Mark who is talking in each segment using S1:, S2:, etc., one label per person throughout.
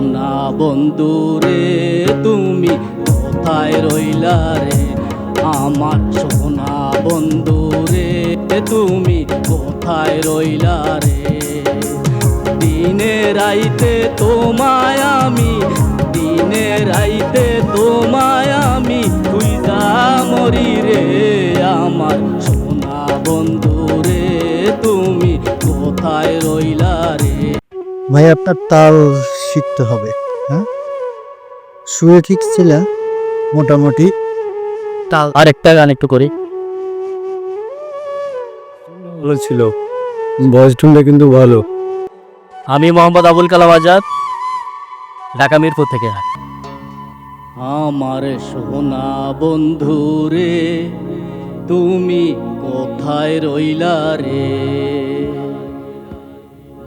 S1: সোনা বন্ধু রে, তুমি কোথায় রইলা রে? আমার সোনা বন্ধু রে, তুমি কোথায় রইলা রে? দিনে রাইতে তোমায় আমি, দিনে রাইতে তোমায় আমি যা মরি রে। আমার সোনা বন্ধু রে, তুমি কোথায় রইলা রে?
S2: ভাই, আপনার তাল শিখতে হবে হ্যাঁ? শুয়ে ঠিক ছিল? মোটামুটি।
S1: তাল আরেকটা গান একটু করি।
S2: ভালো ছিল। ভয়েস টুনটা কিন্তু ভালো।
S1: আমি মোহাম্মদ আবুল কালাম আজাদ ঢাকা মিরপুর থেকে। আমার সোনা বন্ধু রে তুমি কোথায় রইলা রে?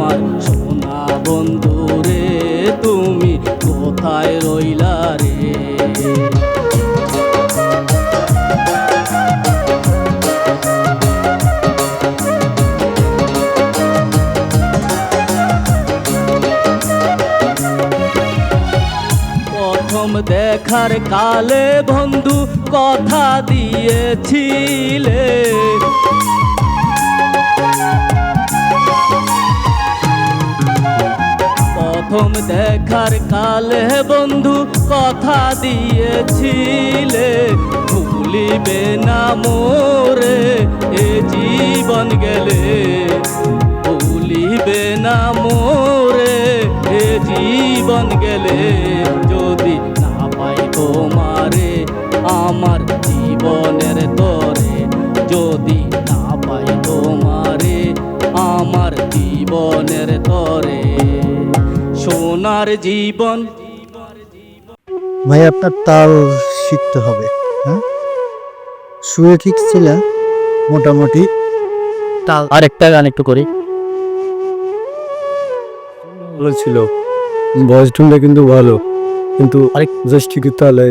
S1: আমার সোনা বন্ধু রে তুমি কোথায় রইলা রে? প্রথম দেখার কালে বন্ধু কথা দিয়েছিলে। প্রথম দেখার কালে বন্ধু কথা দিয়েছিলে। ভুলিবে না মোরে, এ জীবন গেলে। ভুলিবে না মোরে, এ জীবন গেলে। যদি না পাই তোমারে, আমার জীবনের তরে। যদি সোনার জীবন।
S2: ভাই আপনার তাল শিখতে হবে হ্যাঁ? শুয়ে ঠিক ছিল? মোটামুটি।
S1: তাল। আরেকটা গান একটু করি।
S2: ভালো ছিল। ভয়েস টুনটা কিন্তু ভালো কিন্তু আরেক জাস্ট ঠিক তাহলে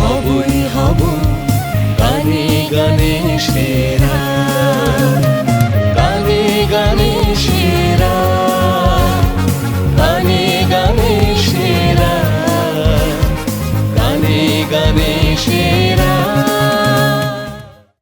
S3: হবই